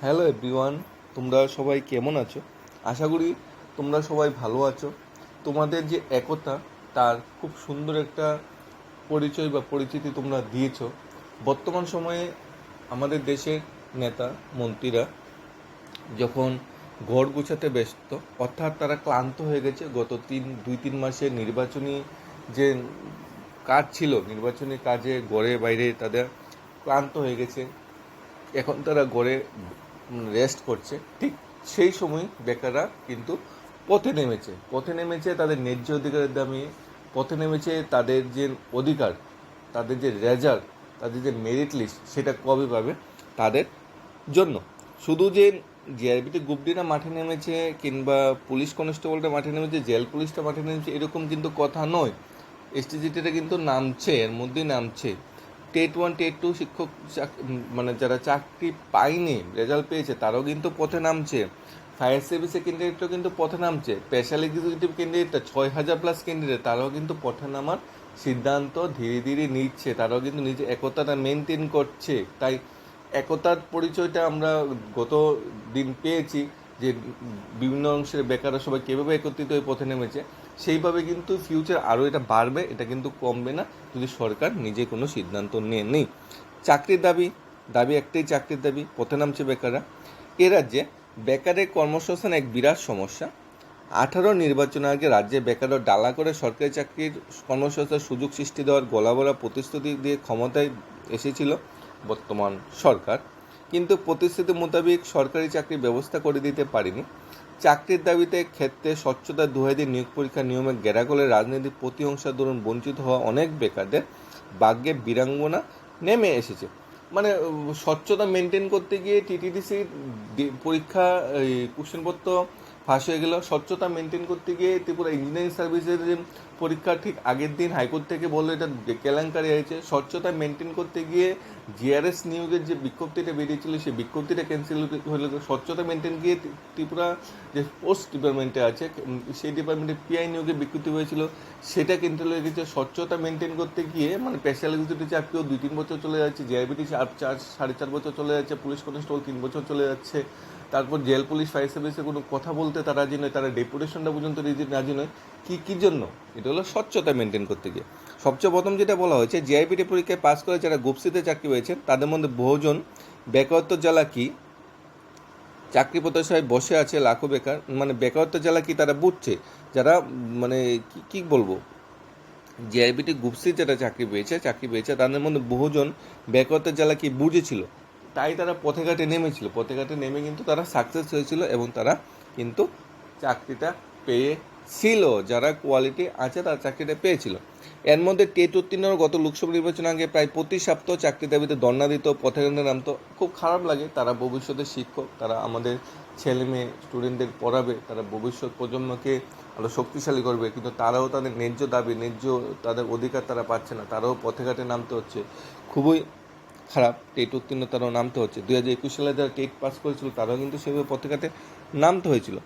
Hello everyone তোমরা সবাই কেমন আছো? আশা করি তোমরা সবাই ভালো আছো। তোমাদের যে একতা, তার খুব সুন্দর একটা পরিচয় বা পরিচিতি তোমরা দিয়েছ। বর্তমান সময়ে আমাদের দেশের নেতা, মন্ত্রীরা যখন ঘর গুছাতে ব্যস্ত, অর্থাৎ তারা ক্লান্ত হয়ে গেছে, গত তিন, দুই, তিন মাসের নির্বাচনী যে কাজ ছিল, নির্বাচনী কাজে ঘরে বাইরে তাদের ক্লান্ত হয়ে গেছে। এখন তারা ঘরে রেস্ট করছে, ঠিক সেই সময় বেকাররা কিন্তু পথে নেমেছে। পথে নেমেছে তাদের ন্যায্য অধিকারের দামে পথে নেমেছে তাদের যে অধিকার, তাদের যে রেজাল্ট, তাদের যে মেরিট লিস্ট সেটা কবে পাবে তাদের জন্য। শুধু যে জিআরবিতে গ্রুপডিরা মাঠে নেমেছে কিংবা পুলিশ কনস্টেবলটা মাঠে নেমেছে, জেল পুলিশটা মাঠে নেমেছে, এরকম কিন্তু কথা নয়। এসটিজিটিটা কিন্তু নামছে, এর মধ্যেই নামছে। টেট ওয়ান, টেট টু শিক্ষক মানে যারা চাকরি পায়নি রেজাল্ট পেয়েছে, তারাও কিন্তু পথে নামছে। ফায়ার সার্ভিসের ক্যান্ডিডেটও কিন্তু পথে নামছে। স্পেশাল এক্সিকিউটিভ ক্যান্ডিডেটটা ছয় হাজার প্লাস ক্যান্ডিডেট তারাও কিন্তু পথে নামার সিদ্ধান্ত ধীরে ধীরে নিচ্ছে। তারাও কিন্তু নিজে একতাটা মেনটেন করছে। তাই একতার পরিচয়টা আমরা গত দিন পেয়েছি যে বিভিন্ন অংশের বেকাররা সবাই কীভাবে একত্রিত হয়ে পথে নেমেছে। সেইভাবে কিন্তু ফিউচার আরও এটা বাড়বে, এটা কিন্তু কমবে না যদি সরকার নিজে কোনো সিদ্ধান্ত নিয়ে নেই। চাকরির দাবি দাবি একটাই চাকরির দাবি পথে নামছে বেকাররা? এ রাজ্যে বেকারের কর্মসংস্থান এক বিরাট সমস্যা। আঠারো নির্বাচন আগে রাজ্যে বেকাররা ডালা করে সরকারি চাকরির কর্মসংস্থার সুযোগ সৃষ্টি দেওয়ার গলাবরা প্রতিশ্রুতি দিয়ে ক্ষমতায় এসেছিল বর্তমান সরকার। কিন্তু প্রতিশ্রুতি মোতাবেক সরকারি চাকরির ব্যবস্থা করে দিতে পারেনি। চাকরির দাবিতে ক্ষেত্রে স্বচ্ছতা দোহাই দিয়ে নিয়োগ পরীক্ষার নিয়মে গেরাগলে রাজনৈতিক প্রতিহিংসার দরুন বঞ্চিত হওয়া অনেক বেকারদের ভাগ্যে বীরাঙ্গনা নেমে এসেছে। মানে স্বচ্ছতা মেনটেন করতে গিয়ে টিটিডিসির পরীক্ষা কোশ্চেনপত্র ফাঁস হয়ে গেল। স্বচ্ছতা মেনটেন করতে গিয়ে ত্রিপুরা ইঞ্জিনিয়ারিং সার্ভিসের যে পরীক্ষা, ঠিক আগের দিন হাইকোর্ট থেকে বলল এটা কেলেঙ্কারি হয়েছে। স্বচ্ছতা মেনটেন করতে গিয়ে জিআরএস নিয়োগের যে বিজ্ঞপ্তিটা বেরিয়েছিল, সেই বিজ্ঞপ্তিটা ক্যান্সেল হয়ে স্বচ্ছতা মেনটেন গিয়ে ত্রিপুরা যে পোস্ট ডিপার্টমেন্টে আছে, সেই ডিপার্টমেন্টে পিআই নিয়োগের বিজ্ঞপ্তি হয়েছিল। সেটা ক্যান্সেল হয়ে গেছে। স্বচ্ছতা মেনটেন করতে গিয়ে মানে স্পেশাল এক্সিকিউটিভ চাকরিও দুই তিন বছর চলে যাচ্ছে জিআইবিটি চার চার সাড়ে চার বছর চলে যাচ্ছে, পুলিশ কনস্টেবল তিন বছর চলে যাচ্ছে। তারপর জেল পুলিশ, ফায়ার সার্ভিসে কোনো কথা বলতে তারা রাজি নয়, তারা ডেপুটেশনটা পর্যন্ত রিজি- নয়। কী কী জন্য? এটা হলো স্বচ্ছতা মেনটেন করতে গিয়ে। সবচেয়ে প্রথম যেটা বলা হয়েছে জিআইপিটি পরীক্ষায় পাস করে যারা গুপসিতে চাকরি পেয়েছেন, তাদের মধ্যে বহুজন বেকারত্ব জ্বালা কি? চাকরি প্রত্যাশায় বসে আছে লাখো বেকার মানে বেকারত্ব জ্বালা কি তারা বুঝছে? যারা মানে কি, কী বলব? জিআইবিটি গুপসি যেটা চাকরি পেয়েছে চাকরি পেয়েছে, তাদের মধ্যে বহুজন বেকারত্বের জ্বালা কি বুঝেছিল? তাই তারা পথে ঘাটে নেমেছিল। পথে ঘাটে নেমে কিন্তু তারা সাকসেস হয়েছিল এবং তারা কিন্তু চাকরিটা পেয়েছিল। যারা কোয়ালিটি আছে তারা চাকরিটা পেয়েছিল। এর মধ্যে টেট গত লোকসভা নির্বাচন আগে প্রায় প্রতি সপ্তাহ চাকরি দাবিতে ধর্ণা দিত পথে নামতো। খুব খারাপ লাগে। তারা ভবিষ্যতের শিক্ষক, তারা আমাদের ছেলে মেয়ে স্টুডেন্টদের পড়াবে, তারা ভবিষ্যৎ প্রজন্মকে আরও শক্তিশালী করবে। কিন্তু তারাও তাদের ন্যায্য দাবি, ন্যায্য তাদের অধিকার তারা পাচ্ছে না। তারাও পথে ঘাটে নামতে হচ্ছে। খুবই খারাপ টেট উত্তীর্ণ তারাও নামতে হচ্ছে। দুই হাজার একুশ সালে যারা টেট পাস করেছিল, তারাও কিন্তু সেভাবে পত্রিকাতে নামতে হয়েছিল।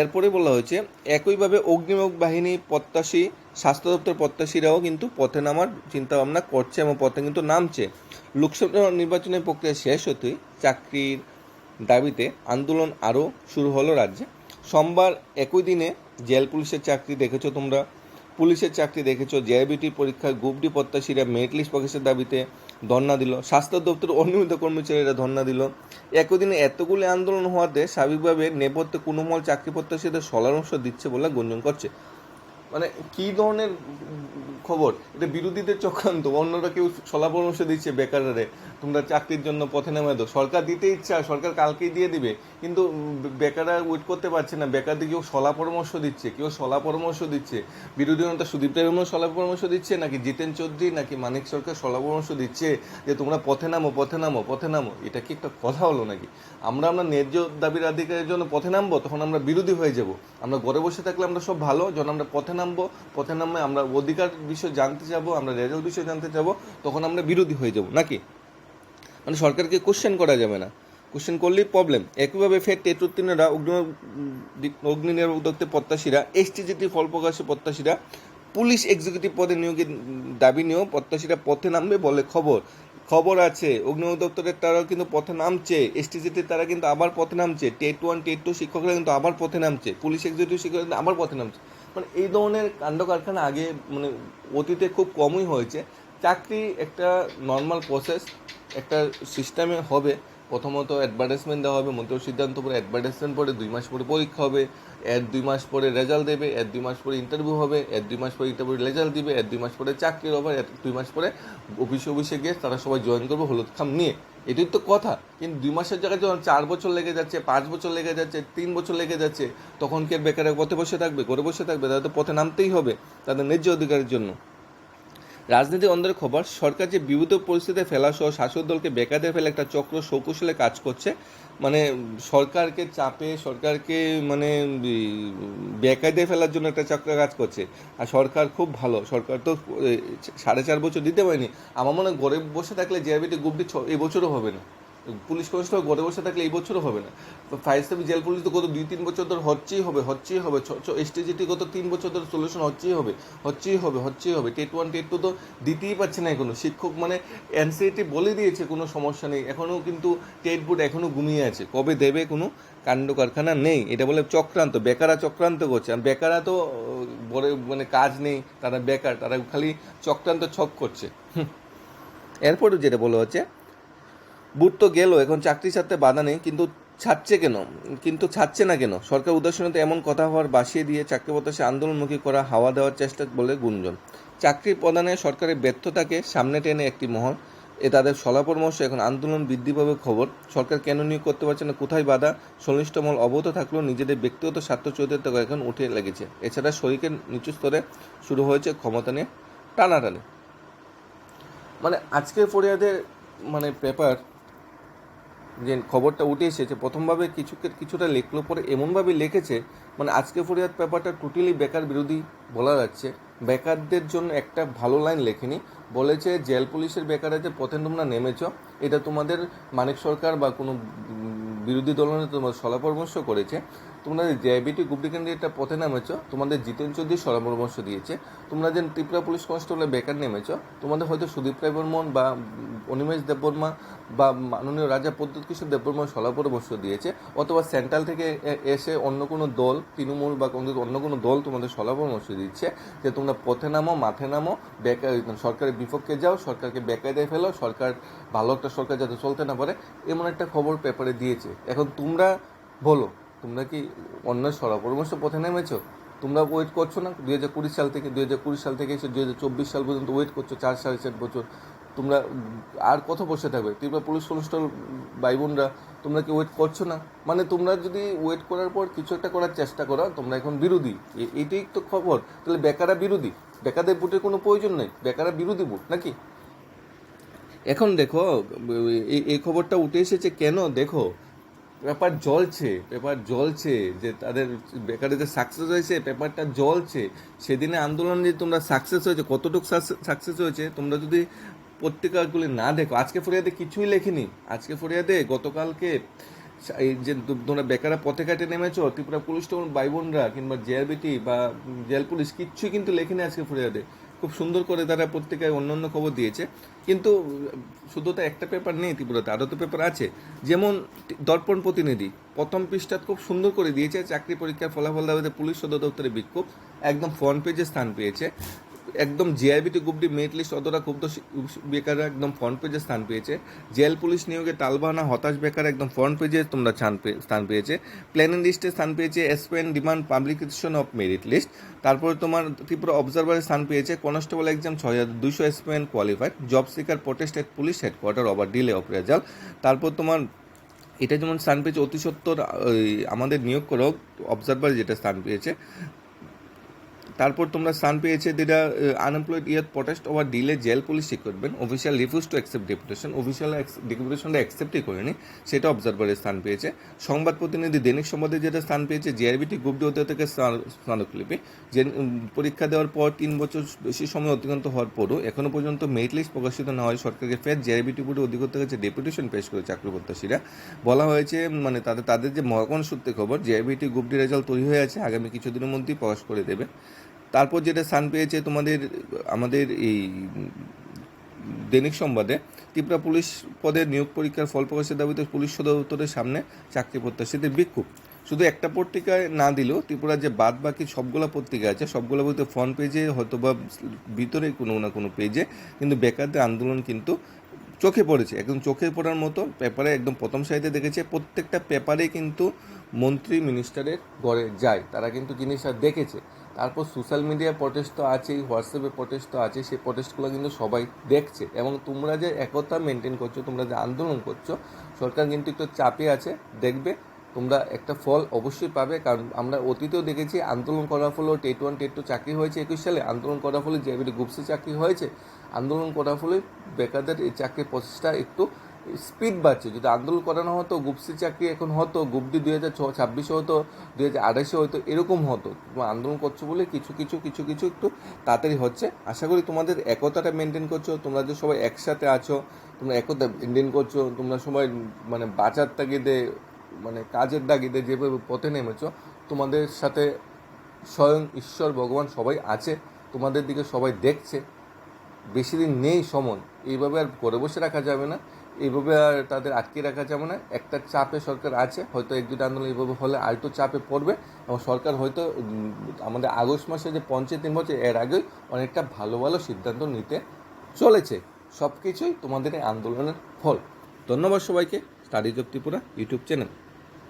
এরপরে বলা হয়েছে, একইভাবে অগ্নিমুখ বাহিনী প্রত্যাশী, স্বাস্থ্য দপ্তর প্রত্যাশীরাও কিন্তু পথে নামার চিন্তা ভাবনা করছে এবং পথে কিন্তু নামছে। লোকসভা নির্বাচনের প্রক্রিয়া শেষ হতেই চাকরির দাবিতে আন্দোলন আরও শুরু হলো রাজ্যে। সোমবার একই দিনে জেল পুলিশের চাকরি দেখেছ তোমরা? পুলিশের চাকরি দেখেছ জেআইবিটি পরীক্ষার গ্রুপ ডি প্রত্যাশীরা মেরিট লিস্ট প্রকাশের দাবিতে ধর্ণা দিল। স্বাস্থ্য দপ্তর অনিয়মিত কর্মচারীরা ধর্ণা দিল। একদিনে এতগুলি আন্দোলন হওয়াতে স্বাভাবিকভাবে নেপথ্যে কোনোমল চাকরি প্রত্যাশীদের সলাংশ দিচ্ছে বলে গুঞ্জন করছে। মানে কি ধরনের খবর? এটা বিরোধীদের চক্রান্ত, অন্যরা কেউ সলা পরামর্শ দিচ্ছে বেকাররে তোমরা চাকরির জন্য পথে নেমে দাও সরকার দিতে ইচ্ছা, সরকার কালকেই দিয়ে দিবে। কিন্তু বেকাররা ওয়েট করতে পারছে না। বেকারদের কেউ সলা পরামর্শ দিচ্ছে, কেউ সলা পরামর্শ দিচ্ছে। বিরোধী নেতা সুদীপ রায়মও সলা পরামর্শ দিচ্ছে নাকি জিতেন চৌধুরী, নাকি মানিক সরকার সলা পরামর্শ দিচ্ছে যে তোমরা পথে নামো পথে নামো পথে নামো। এটা কি একটা কথা হলো নাকি? আমরা আমরা ন্যায্য দাবির অধিকারের জন্য পথে নামবো, তখন আমরা বিরোধী হয়ে যাব। আমরা ঘরে বসে থাকলে আমরা সব ভালো, যখন আমরা পথে নামবো, পথে নামে আমরা অধিকার বিষয় জানতে যাব, আমরা রেজাল্ট বিষয় জানতে যাব, তখন আমরা বিরোধী হয়ে যাব। নাকি? মানে সরকারকে কোশ্চেন করা যাবে না। কোশ্চেন করলেই প্রবলেম একইভাবে ফের টেট উত্তীর্ণরা অগ্নি অগ্নি দত্তের প্রত্যাশীরা এসটিজিটি ফল প্রকাশে প্রত্যাশীরা, পুলিশ এক্সিকিউটিভ পদে নিয়োগের দাবি নিয়েও প্রত্যাশীরা পথে নামবে বলে খবর। খবর আছে অগ্নিময় দপ্তরের তারাও কিন্তু পথে নামছে। এসটিসিটির তারা কিন্তু আবার পথে নামছে। টেট ওয়ান টেট টু শিক্ষকরা কিন্তু আবার পথে নামছে। পুলিশ এক্সিকিউটিভ শিক্ষকরা কিন্তু আবার পথে নামছে। মানে এই ধরনের কাণ্ড কারখানা আগে মানে অতীতে খুব কমই হয়েছে। চাকরি একটা নর্মাল প্রসেস একটা সিস্টেমে হবে। প্রথমত অ্যাডভার্টাইজমেন্ট দেওয়া হবে, মন্ত্রী সিদ্ধান্ত পরে অ্যাডভার্টাইজমেন্ট পরে দুই মাস পরে পরীক্ষা হবে এর দুই মাস পরে রেজাল্ট দেবে এর দুই মাস পরে ইন্টারভিউ হবে এর দুই মাস পরে ইন্টারভিউ রেজাল্ট দিবে এর দুই মাস পরে চাকরির হবে এর দুই মাস পরে অফিসে অফিসে গিয়ে তারা সবাই জয়েন করবে, হলুদ খাম নিয়ে। এটাই তো কথা। কিন্তু দুই মাসের জায়গায় যখন চার বছর লেগে যাচ্ছে, পাঁচ বছর লেগে যাচ্ছে, তিন বছর লেগে যাচ্ছে, তখন কে বেকারে পথে বসে থাকবে করে বসে থাকবে? তাদের তো পথে নামতেই হবে, তাদের ন্যায্য অধিকারের জন্য। রাজনীতি অন্ধের খবর, সরকার যে বিভূত পরিস্থিতিতে ফেলা সহ শাসক দলকে বেকারদের ফেলে একটা চক্র সৌকুশলে কাজ করছে মানে সরকারকে চাপে, সরকারকে মানে বেকায়দে ফেলার জন্য একটা চক্র কাজ করছে। আর সরকার খুব ভালো, সরকার তো সাড়ে চার বছর দিতে পারেনি। আমার মনে হয় গরিব বসে থাকলে জিআরবিটি গ্রুপটি এই হবে না। পুলিশ কমিশনার ঘরে বসে থাকলে এই বছরও হবে না। ফায়ার সার্ভিস, জেল পুলিশ তো গত দুই, তিন বছর ধরে হচ্ছেই হবে হচ্ছেই হবে। এসটিজিটি গত তিন বছর ধরে সলিউশন হচ্ছেই হবে হচ্ছেই হবে হচ্ছেই হবে। টেট ওয়ান টেট টু তো দিতেই পারছে না এখনও। শিক্ষক মানে এনসিটি বলে দিয়েছে, কোনো সমস্যা নেই। এখনও কিন্তু টেট বোর্ড এখনও ঘুমিয়ে আছে। কবে দেবে কোনো কাণ্ড কারখানা নেই। এটা বলে চক্রান্ত বেকারা চক্রান্ত করছে। আর বেকারা তো বড় মানে কাজ নেই, তারা বেকার, তারা খালি চক্রান্ত ছক করছে। এরপরে যেটা বলা হচ্ছে বুট তো গেল, এখন চাকরি ছাড়তে বাধা নেই, কিন্তু ছাড়ছে কেন? কিন্তু ছাড়ছে না কেন? সরকার উদাসীনতা এমন কথা হওয়ার বাসিয়ে দিয়ে চাকরি প্রত্যাশী আন্দোলনমুখী করা হাওয়া দেওয়ার চেষ্টা বলে গুঞ্জন। চাকরি প্রদানে সরকারের ব্যর্থতাকে সামনে টেনে একটি মহল। এ তাদের সলা পরামর্শ, এখন আন্দোলন বৃদ্ধি পাবে খবর। সরকার কেন নিয়োগ করতে পারছে না, কোথায় বাধা? সংশ্লিষ্ট মহল অবগত থাকলেও নিজেদের ব্যক্তিগত স্বার্থ চরিত্র এখন উঠে লেগেছে। এছাড়া শরীরের নিচু স্তরে শুরু হয়েছে ক্ষমতা নিয়ে টানাটানি। মানে আজকের ফরিয়াদের মানে পেপার যে খবরটা উঠে এসেছে, প্রথমভাবে কিছু কিছুটা লেখলো, পরে এমনভাবে লিখেছে মানে আজকে ফরিয়াদ পেপারটা টোটালি বেকার বিরোধী বলা যাচ্ছে। বেকারদের জন্য একটা ভালো লাইন লেখেনি। বলেছে, জেল পুলিশের বেকার আছে, পথে তোমরা নেমেছ। এটা তোমাদের মানিক সরকার বা কোনো বিরোধী দলনে তোমার সলা পরামর্শ করেছে। তোমরা যে জেআইবিটি গ্রুপ ক্যান্ডিডেটটা পথে নামেছ, তোমাদের জিতেন চৌধুরী সলা পরামর্শ দিয়েছে। তোমরা যে ত্রিপুরা পুলিশ কনস্টেবলে বেকার নেমেছ, তোমাদের হয়তো সুদীপ রায় বর্মন বা অনিমেষ দেববর্মা বা মাননীয় রাজা পদ্মত কিশোর দেববর্মা সলা পরামর্শ দিয়েছে, অথবা সেন্ট্রাল থেকে এসে অন্য কোনো দল, তৃণমূল বা কোনো অন্য কোনো দল তোমাদের সলা পরামর্শ দিচ্ছে যে তোমরা পথে নামো, মাঠে নামো বেকার সরকারের বিপক্ষে যাও, সরকারকে বেকায়দায় ফেলো, সরকার ভালো একটা সরকার যাতে চলতে না পারে, এমন একটা খবর পেপারে দিয়েছে। এখন তোমরা বলো তোমরা কি অন্য সলা পরামর্শ পথে নেমেছো? তোমরা ওয়েট করছ না? দু হাজার কুড়ি সাল থেকে দু হাজার কুড়ি সাল থেকে এসে দুই হাজার চব্বিশ সাল পর্যন্ত ওয়েট করছ, চার সাড়ে চার বছর। তোমরা আর কত বসে থাকবে? ত্রিপুরা পুলিশ কনস্টেবল ভাই বোনরা তোমরা কি ওয়েট করছ না? মানে তোমরা যদি ওয়েট করার পর কিছু একটা করার চেষ্টা করো, তোমরা এখন বিরোধী। এ- এটাই তো খবর। তাহলে বেকারা বিরোধী? বেকারদের ভোটের কোনো প্রয়োজন নেই? বেকারা বিরোধী ভোট নাকি? এখন দেখো এই খবরটা উঠে এসেছে কেন? দেখো পেপার জ্বলছে পেপার জ্বলছে, যে তাদের বেকারে যে সাকসেস হয়েছে, পেপারটা জ্বলছে। সেদিনে আন্দোলন যে তোমরা সাকসেস হয়েছে, কতটুকু সাকসেস হয়েছে, তোমরা যদি পত্রিকাগুলি না দেখো, আজকে ফরিয়াদে কিছুই লেখিনি। আজকে ফরিয়াদে গতকালকে এই যে তোমরা বেকারা পথে ঘাটে নেমেছো, ত্রিপুরা পুলিশ তোমার ভাই বোনরা কিংবা জেআরবিটি বা জেল পুলিশ কিচ্ছুই কিন্তু লেখেনি আজকে ফরিয়াদে। খুব সুন্দর করে তারা পত্রিকায় অন্য অন্য খবর দিয়েছে। কিন্তু, শুধু তো একটা পেপার নেই ত্রিপুরাতে, আরও তো পেপার আছে। যেমন দর্পণ প্রতিনিধি, প্রথম পৃষ্ঠাত খুব সুন্দর করে দিয়েছে, চাকরি পরীক্ষার ফলাফল দাবিতে পুলিশ সদর দপ্তরে বিক্ষোভ, একদম ফ্রন্ট পেজে স্থান পেয়েছে। একদম জিআইবিটি গ্রুপটি মেরিট লিস্ট অতটা ক্ষুব্ধ বেকাররা একদম ফ্রন্ট পেজে স্থান পেয়েছে। জেল পুলিশ নিয়োগে তালবাহানা হতাশ বেকার একদম ফ্রন্ট পেজে তোমরা স্থান পেয়েছে। প্ল্যানিং লিস্টে স্থান পেয়েছে Aspen demand publication of merit list তারপরে তোমার ত্রিপুরা অবজারভারে স্থান পেয়েছে কনস্টেবল এক্সাম ছয় হাজার দুশো Aspen qualified job seeker protest at police headquarter over delay of result তারপর তোমার এটা যেমন স্থান পেয়েছে অতি সত্তর আমাদের নিয়োগ করক অবজারভার যেটা স্থান পেয়েছে। তারপর তোমরা স্থান পেয়েছে যেটা unemployed year protest over delay jail police করবেন। Official refuse to accept deputation official ডেপুটেশনটা অ্যাকসেপ্টই করেনি, সেটা অবজারভারের স্থান পেয়েছে। সংবাদ প্রতিনিধি দৈনিক সংবাদে যেটা স্থান পেয়েছে জেআরবিটি গ্রুপ ডি হতে থেকে স্নাতকলিপি যে পরীক্ষা দেওয়ার পর তিন বছর বেশি সময় অতিক্রান্ত হওয়ার পরও এখনও পর্যন্ত মেরিট লিস্ট প্রকাশিত না হয় সরকারকে ফের জেআরবিটি বোর্ডে অধিকর্তার কাছে ডেপুটেশন পেশ করে চাকরি প্রত্যাশীরা। বলা হয়েছে মানে তাদের তাদের যে মহাগণ সূত্রে খবর জেআরবিটি গ্রুপ ডি রেজাল্ট তৈরি হয়ে আছে, আগামী কিছুদিনের মধ্যেই প্রকাশ করে দেবে। তারপর যেটা স্থান পেয়েছে তোমাদের, আমাদের এই দৈনিক সংবাদে, ত্রিপুরা পুলিশ পদের নিয়োগ পরীক্ষার ফল প্রকাশের দাবিতে পুলিশ সদর দপ্তরের সামনে চাকরি প্রত্যাশীদের বিক্ষোভ। শুধু একটা পত্রিকায় না দিলেও ত্রিপুরার যে বাদ বাকি সবগুলো পত্রিকা আছে, সবগুলো বলতে ফ্রন্ট পেজে হয়তো বা ভিতরে কোনো না কোনো পেজে কিন্তু বেকারদের আন্দোলন কিন্তু চোখে পড়েছে। একদম চোখে পড়ার মতো পেপারে একদম প্রথম সারিতে দেখেছে, প্রত্যেকটা পেপারে কিন্তু মন্ত্রী মিনিস্টারের ঘরে যায়। তারা কিন্তু জিনিসটা দেখেছে। তারপর সোশ্যাল মিডিয়ায় প্রটেস্ট তো আছেই হোয়াটসঅ্যাপে প্রটেস্ট তো আছে সেই প্রটেস্টগুলো কিন্তু সবাই দেখছে। এবং তোমরা যে একতা মেনটেন করছ, তোমরা যে আন্দোলন করছ, সরকার কিন্তু একটু চাপে আছে, দেখবে তোমরা একটা ফল অবশ্যই পাবে। কারণ আমরা অতীতেও দেখেছি, আন্দোলন করার ফলেও টেট ওয়ান টেট টু চাকরি হয়েছে একুশ সালে, আন্দোলন করার ফলে যে গুপসি চাকরি হয়েছে। আন্দোলন করার ফলে বেকারদের এই চাকরির প্রচেষ্টা একটু স্পিড বাড়ছে। যদি আন্দোলন করানো হতো, গুপসি চাকরি এখন হতো, গুপডি দুই হাজার ছ, ছাব্বিশে হতো, দুই হাজার আঠাশে হতো এরকম হতো। তোমরা আন্দোলন করছ বলে কিছু কিছু কিছু কিছু একটু তাড়াতাড়ি হচ্ছে। আশা করি তোমাদের একতাটা মেনটেন করছ, তোমরা যে সবাই একসাথে আছো, তোমরা একতা মেনটেন করছ, তোমরা সবাই মানে বাঁচার তাগিদে মানে কাজের দাগিদে যেভাবে পথে নেমেছো, তোমাদের সাথে স্বয়ং ঈশ্বর, ভগবান সবাই আছে, তোমাদের দিকে সবাই দেখছে। বেশি দিন নেই সময়, এইভাবে আর করে বসে রাখা যাবে না। এইভাবে আর তাদের আটকে রাখা যাবে না। একটা চাপে সরকার আছে, হয়তো এক দুটো আন্দোলন এইভাবে হলে আরেকটু চাপে পড়বে। এবং সরকার হয়তো আমাদের আগস্ট মাসে যে পঞ্চায়েত নির্বাচন, এর আগেই অনেকটা ভালো ভালো সিদ্ধান্ত নিতে চলেছে। সব কিছুই তোমাদের এই আন্দোলনের ফল। ধন্যবাদ সবাইকে। Study of Tripura YouTube channel.